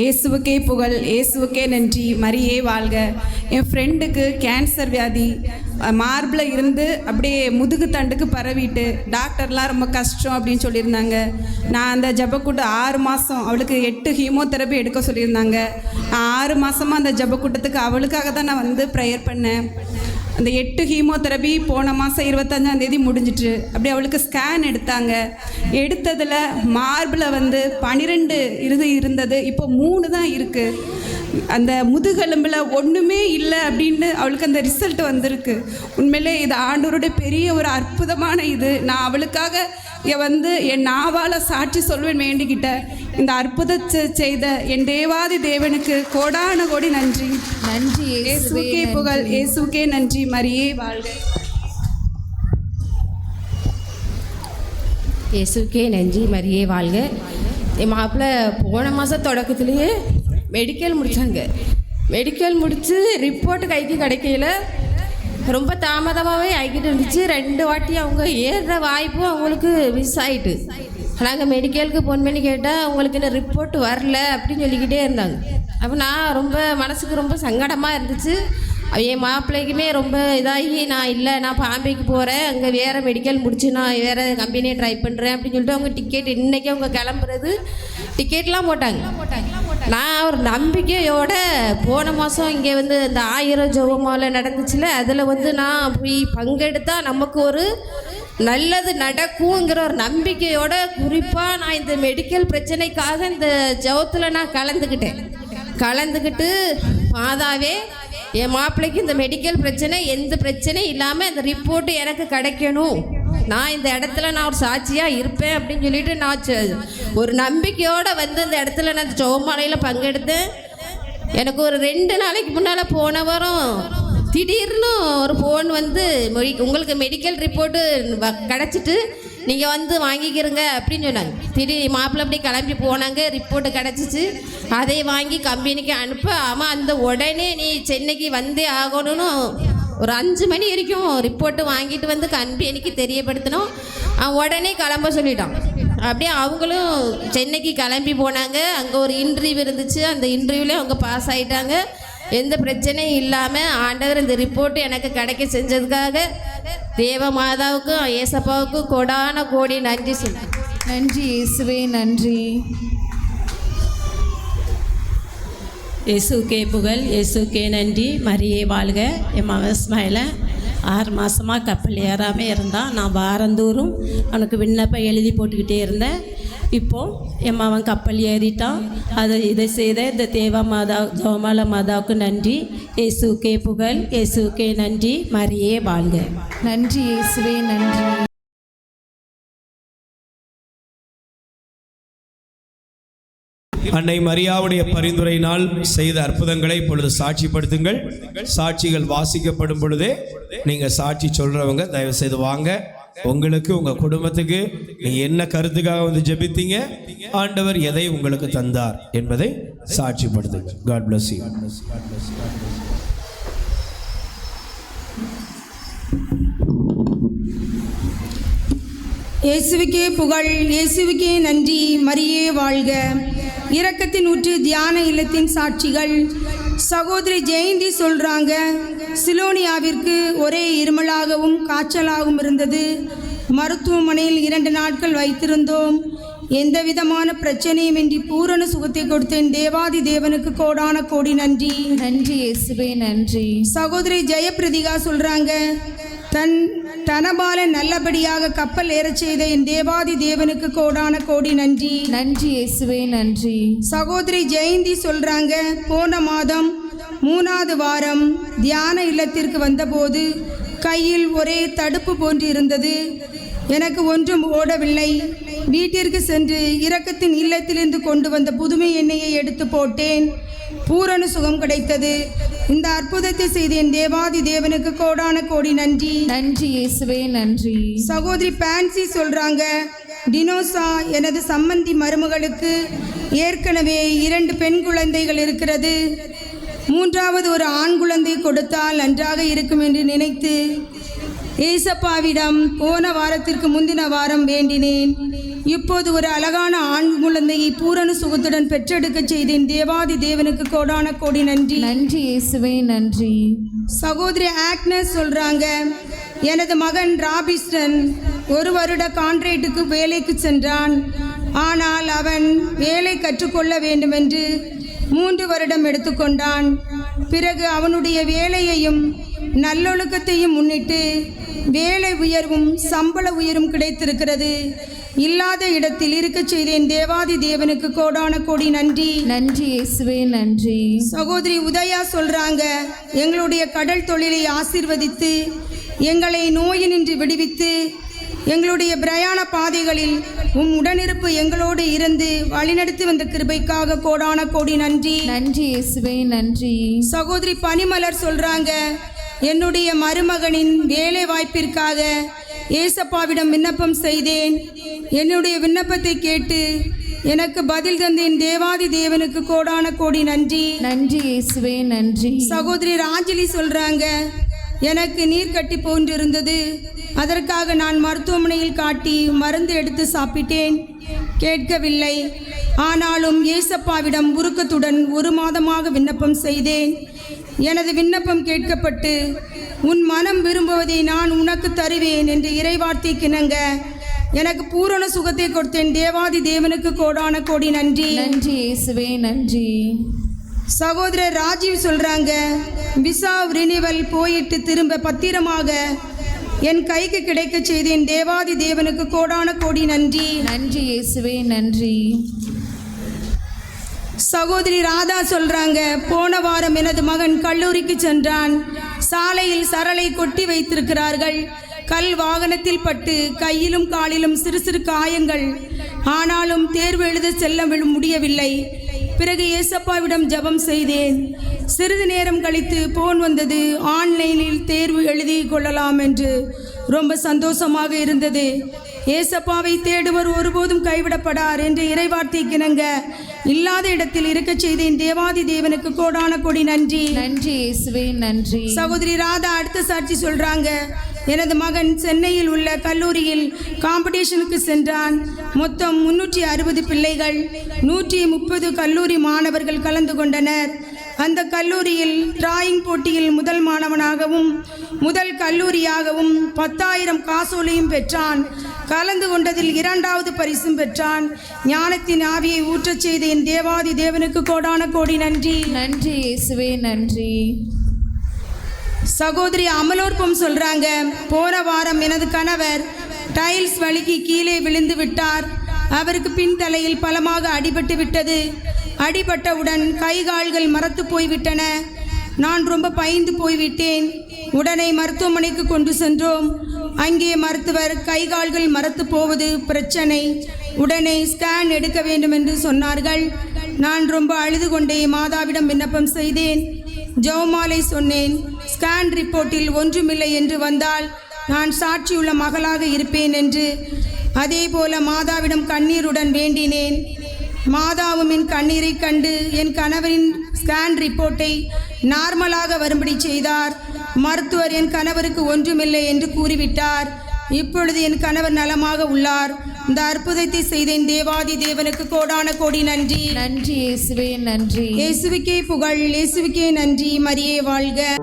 இயேசுவுக்கே புகழ் இயேசுவுக்கே நன்றி. மரியே வாழ்க. என் ஃப்ரெண்டுக்கு கேன்சர் வியாதி. மார்பில் இருந்து அப்படியே முதுகு தண்டுக்கு பரவிட்டு டாக்டர்லாம் ரொம்ப கஷ்டம் அப்படின்னு சொல்லியிருந்தாங்க. நான் அந்த ஜபக்கூட்டம் ஆறு மாதம் அவளுக்கு எட்டு ஹீமோதெரப்பி எடுக்க சொல்லியிருந்தாங்க. நான் ஆறு மாதமாக அந்த ஜபக்கூட்டத்துக்கு அவளுக்காக தான் நான் வந்து ப்ரேயர் பண்ணேன். அந்த எட்டு ஹீமோதெரபி போன மாதம் இருபத்தஞ்சாம் தேதி முடிஞ்சிட்டு அப்படி அவளுக்கு ஸ்கேன் எடுத்தாங்க. எடுத்ததில் மார்பில் வந்து பன்னிரெண்டு இது இருந்தது இப்போ மூணு தான் இருக்குது அந்த முதுகெலும்பில் ஒன்றுமே இல்லை அப்படின்னு அவளுக்கு அந்த ரிசல்ட் வந்திருக்கு. உண்மையிலே இது ஆண்டவருடைய பெரிய ஒரு அற்புதமான இது. நான் அவளுக்காக வந்து என் நாவால் சாட்சி சொல்வேன் வேண்டிக்கிட்டேன் இந்த அற்புதத்தை செய்த என் தேவாதி தேவனுக்கு கோடான கோடி நன்றி. நன்றி இயேசுக்கே புகழ் இயேசுக்கே நன்றி. மரியே வாழ்க. இயேசுக்கே நன்றி மரியே வாழ்க. என் மாப்பிள்ளை போன மாதம் தொடக்கத்துலேயே மெடிக்கல் முடித்தாங்க மெடிக்கல் முடித்து ரிப்போர்ட் கைக்கு கிடைக்கல. ரொம்ப தாமதமாகவே ஆகிக்கிட்டு இருந்துச்சு. ரெண்டு வாட்டி அவங்க ஏறுற வாய்ப்பும் அவங்களுக்கு மிஸ் ஆகிட்டு நாங்கள் மெடிக்கலுக்கு ஃபோன் பண்ணி கேட்டால் அவங்களுக்கு இன்னும் ரிப்போர்ட் வரல? அப்படின்னு சொல்லிக்கிட்டே இருந்தாங்க. அப்போ நான் ரொம்ப மனசுக்கு ரொம்ப சங்கடமாக இருந்துச்சு. என் மாப்பிள்ளைக்குமே ரொம்ப இதாகி நான் இல்லை நான் பாம்பேக்கு போகிறேன் அங்கே வேறு மெடிக்கல் முடிச்சு நான் வேறு கம்பெனியை ட்ரை பண்ணுறேன் அப்படின்னு சொல்லிட்டு அவங்க டிக்கெட் இன்றைக்கி அவங்க கிளம்புறது டிக்கெட்லாம் போட்டாங்க போட்டாங்க. நான் ஒரு நம்பிக்கையோட போன மாதம் இங்கே வந்து இந்த ஆயிரம் ஜோபமால நடந்துச்சுல அதில் வந்து நான் போய் பங்கெடுத்தா நமக்கு ஒரு நல்லது நடக்குங்கிற ஒரு நம்பிக்கையோட குறிப்பாக நான் இந்த மெடிக்கல் பிரச்சனைக்காக இந்த ஜவத்தில் நான் கலந்துக்கிட்டேன் கலந்துக்கிட்டு மாதாவே என் மாப்பிள்ளைக்கு இந்த மெடிக்கல் பிரச்சனை எந்த பிரச்சனையும் இல்லாமல் அந்த ரிப்போர்ட்டு எனக்கு கிடைக்கணும். நான் இந்த இடத்துல நான் ஒரு சாட்சியாக இருப்பேன் அப்படின்னு சொல்லிட்டு நான் ஒரு நம்பிக்கையோடு வந்து இந்த இடத்துல நான் சோமாலையில் பங்கெடுத்தேன் எனக்கு ஒரு ரெண்டு நாளைக்கு முன்னால் போன வாரம் திடீர்னு ஒரு ஃபோன் வந்து மொழி- உங்களுக்கு மெடிக்கல் ரிப்போர்ட்டு கிடச்சிட்டு நீங்கள் வந்து வாங்கிக்கிறங்க அப்படின்னு சொன்னாங்க. திடீர் மாப்பிள்ளை அப்படி கிளம்பி போனாங்க ரிப்போர்ட்டு கிடச்சிச்சு. அதை வாங்கி கம்பெனிக்கு அனுப்ப. ஆமாம் அந்த உடனே நீ சென்னைக்கு வந்தே ஆகணும்னு ஒரு அஞ்சு மணி வரைக்கும் ரிப்போர்ட்டு வாங்கிட்டு வந்து கம்பெனிக்கு தெரியப்படுத்தணும் உடனே கிளம்ப சொல்லிட்டான் அப்படியே அவங்களும் சென்னைக்கு கிளம்பி போனாங்க. அங்கே ஒரு இன்டர்வியூ இருந்துச்சு. அந்த இன்டர்வியூலேயே அவங்க பாஸ் ஆகிட்டாங்க எந்த பிரச்சனையும் இல்லாமல் ஆண்டவர் இந்த ரிப்போர்ட் எனக்கு கிடைக்க செஞ்சதுக்காக தேவ மாதாவுக்கும் ஏசப்பாவுக்கும் கொடான கோடி நன்றி சொல்லுவேன் நன்றி இயேசுவே நன்றி. இயேசுக்கே புகழ் இயேசுக்கே நன்றி. மரியே வாழ்க. என் மகன் ஸ்மைல ஆறு மாதமாக கப்பல் ஏறாமல் இருந்தான் நான் வாரந்தோறும் அவனுக்கு விண்ணப்பம் எழுதி போட்டுக்கிட்டே இருந்தேன். இப்போது என் மகன் கப்பல் ஏறிட்டான். அதை இதை செய்த இந்த தேவா மாதா ஜோமால மாதாவுக்கு நன்றி. இயேசுக்கே புகழ் இயேசுக்கே நன்றி. மரியே வாழ்க. நன்றி இயேசுவே நன்றி. அன்னை மரியாவுடைய பரிந்துரையினால் செய்த அற்புதங்களை இப்பொழுது சாட்சிப்படுத்துங்கள். சாட்சிகள் வாசிக்கப்படும் பொழுதே நீங்க சாட்சி சொல்றவங்க தயவு செய்து வாங்க. உங்களுக்கு உங்க குடும்பத்துக்கு நீங்க என்ன கருத்துக்காக வந்து ஜெபித்தீங்க? ஆண்டவர் எதை உங்களுக்கு தந்தார் என்பதை சாட்சிப்படுத்துங்க காட் பிளஸ் யூ இயேசுவுக்கே புகழ் இயேசுவுக்கே நன்றி. மரியே வாழ்க. இரக்கத்தின் ஊற்று தியான இல்லத்தின் சாட்சிகள். சகோதரி ஜெயந்தி சொல்றாங்க சிலோனியாவிற்கு ஒரே இருமலாகவும் காய்ச்சலாகவும் இருந்தது. மருத்துவமனையில் இரண்டு நாட்கள் வைத்திருந்தோம். எந்த விதமான பிரச்சனையுமின்றி பூரண சுகத்தை கொடுத்தேன். தேவாதி தேவனுக்கு கோடான கோடி நன்றி. நன்றி இயேசுவே நன்றி. சகோதரி ஜெயபிரதிகா சொல்றாங்க தன் தனபால நல்லபடியாக கப்பல் ஏறச் செய்த என் தேவாதி தேவனுக்கு கோடான கோடி நன்றி. நன்றி இயேசுவே நன்றி. சகோதரி ஜெயந்தி சொல்றாங்க போன மாதம் மூணாவது வாரம் தியான இல்லத்திற்கு வந்தபோது கையில் ஒரே தடுப்பு போன்று இருந்தது எனக்கு ஒன்றும் ஓடவில்லை. வீட்டிற்கு சென்று இரக்கத்தின் இல்லத்திலிருந்து கொண்டு வந்த புதுமை எண்ணெயை எடுத்து போட்டேன். பூரண சுகம் கிடைத்தது. இந்த அற்புதத்தை செய்த என் தேவாதி தேவனுக்கு கோடான கோடி நன்றி. நன்றி இயேசுவே நன்றி. சகோதரி பான்சி சொல்றாங்க டினோசா எனது சம்மந்தி மருமகளுக்கு ஏற்கனவே இரண்டு பெண் குழந்தைகள் இருக்கிறது. மூன்றாவது ஒரு ஆண் குழந்தை கொடுத்தால் நன்றாக இருக்கும் என்று நினைத்து ஏசப்பாவிடம் போன வாரத்திற்கு முந்தின வாரம் வேண்டினேன். இப்போது ஒரு அழகான ஆண் குழந்தையை பூரண சுகத்துடன் பெற்றெடுக்க செய்தேன். தேவாதி தேவனுக்கு கோடான கோடி நன்றி. நன்றி இயேசுவே நன்றி. சகோதரி ஆக்னஸ் சொல்றாங்க எனது மகன் ராபிஸ்டன் ஒரு வருட கான்ட்ரேட்டுக்கு வேலைக்கு சென்றான். ஆனால் அவன் வேலை கற்றுக்கொள்ள வேண்டுமென்று மூன்று வருடம் எடுத்துக்கொண்டான் பிறகு அவனுடைய வேலையையும் நல்லொழுக்கத்தையும் முன்னிட்டு வேலை உயர்வும் சம்பள உயர்வும் கிடைத்திருக்கிறது. இல்லாத இடத்தில் இருக்கச் செய்தேன். தேவாதி தேவனுக்கு கோடான கோடி நன்றி. நன்றி இயேசுவே நன்றி. சகோதரி உதயா சொல்றாங்க எங்களுடைய கடல் தொழிலை ஆசீர்வதித்து எங்களை நோயினின்று விடுவித்து எங்களுடைய பிரயாண பாதைகளில் உம் உடனிருப்பு எங்களோடு இருந்து வழிநடத்தி வந்த கிருபைக்காக கோடான கோடி நன்றி. நன்றி இயேசுவே நன்றி. சகோதரி பனிமலர் சொல்றாங்க என்னுடைய மருமகனின் வேலை வாய்ப்பிற்காக ஏசப்பாவிடம் விண்ணப்பம் செய்தேன். என்னுடைய விண்ணப்பத்தை கேட்டு எனக்கு பதில் தந்தேன். தேவாதி தேவனுக்கு கோடான கோடி நன்றி. நன்றி இயேசுவே நன்றி. சகோதரி ராஜிலி சொல்றாங்க எனக்கு நீர்க்கட்டி போன்றிருந்தது. அதற்காக நான் மருத்துவமனையில் காட்டி மருந்து எடுத்து சாப்பிட்டேன். கேட்கவில்லை. ஆனாலும் ஏசப்பாவிடம் உருக்கத்துடன் ஒரு மாதமாக விண்ணப்பம் செய்தேன். எனது விண்ணப்பம் கேட்கப்பட்டு உன் மனம் விரும்புவதை நான் உனக்கு தருவேன் என்று இறைவார்த்தை கிணங்க எனக்கு பூரண சுகத்தை கொடுத்தேன். தேவாதி தேவனுக்கு கோடான கோடி நன்றி. நன்றி இயேசுவே நன்றி. சகோதரர் ராஜீவ் சொல்றாங்க விசா ரினிவல் போயிட்டு திரும்ப பத்திரமாக என் கைக்கு கிடைக்க செய்தேன். தேவாதி தேவனுக்கு கோடான கோடி நன்றி. நன்றி இயேசுவே நன்றி. சகோதரி ராதா சொல்றாங்க போன வாரம் எனது மகன் கல்லூரிக்கு சென்றான். சாலையில் சரளை கொட்டி வைத்திருக்கிறார்கள். கல் வாகனத்தில் பட்டு கையிலும் காலிலும் சிறு சிறு காயங்கள். ஆனாலும் தேர்வு எழுத செல்ல முடியவில்லை. பிறகு ஏசப்பாவிடம் ஜெபம் செய்தேன். சிறிது நேரம் கழித்து போன் வந்தது ஆன்லைனில் தேர்வு எழுதி கொள்ளலாம் என்று. ரொம்ப சந்தோஷமாக இருந்தது. ஏசப்பாவை தேடுவர் ஒருபோதும் கைவிடப்படார் என்ற இறைவார்த்தை கிணங்க இல்லாத இடத்தில் இருக்கச் செய்தேன். தேவாதி தேவனுக்கு கோடான கொடி நன்றி. நன்றி இயேசுவே நன்றி. சகோதரி ராதா அடுத்த சாட்சி சொல்றாங்க. எனது மகன் சென்னையில் உள்ள கல்லூரியில் காம்படிஷனுக்கு சென்றான். மொத்தம் முன்னூற்றி அறுபது பிள்ளைகள் நூற்றி முப்பது கல்லூரி மாணவர்கள் கலந்து கொண்டனர். அந்த கல்லூரியில் டிராயிங் போட்டியில் முதல் மாணவனாகவும் முதல் கல்லூரியாகவும் பத்தாயிரம் காசோலையும் பெற்றான். கலந்து கொண்டதில் இரண்டாவது பரிசும் பெற்றான். ஞானத்தின் ஆவியை ஊற்றச் செய்த என் தேவாதி தேவனுக்கு கோடான கோடி நன்றி. நன்றி இயேசுவே நன்றி. சகோதரி அமலோற்பம் சொல்றாங்க போன வாரம் எனது கணவர் டைல்ஸ் வழுக்கி கீழே விழுந்து விட்டார். அவருக்கு பின்தலையில் பலமாக அடிபட்டு விட்டது. அடிபட்டவுடன் கை கால்கள் மரத்து போய்விட்டன. நான் ரொம்ப பயந்து போய்விட்டேன். உடனே மருத்துவமனைக்கு கொண்டு சென்றோம். அங்கே மருத்துவர் கை கால்கள் மரத்து போவது பிரச்சனை. உடனே ஸ்கேன் எடுக்க வேண்டும் என்று சொன்னார்கள். நான் ரொம்ப அழுது கொண்டே மாதாவிடம் விண்ணப்பம் செய்தேன். ஜெவமாலை சொன்னேன். ஸ்கேன் ரிப்போர்ட்டில் ஒன்றுமில்லை என்று வந்தால் நான் சாட்சியுள்ள மகளாக இருப்பேன் என்று. அதே போல மாதாவிடம் கண்ணீருடன் வேண்டினேன். மாதாவும் என் கண்ணீரை கண்டு என் கணவரின் ஸ்கேன் ரிப்போர்ட்டை நார்மலாக வரும்படி செய்தார். மருத்துவர் என் கணவருக்கு ஒன்றுமில்லை என்று கூறிவிட்டார். இப்பொழுது என் கணவர் நலமாக உள்ளார். இந்த அற்புதத்தை செய்தேன். தேவாதி தேவனுக்கு கோடான கோடி நன்றி. நன்றி இயேசுவே நன்றி. இயேசுவுக்கே புகழ் இயேசுவுக்கே நன்றி. மரியே வாழ்க.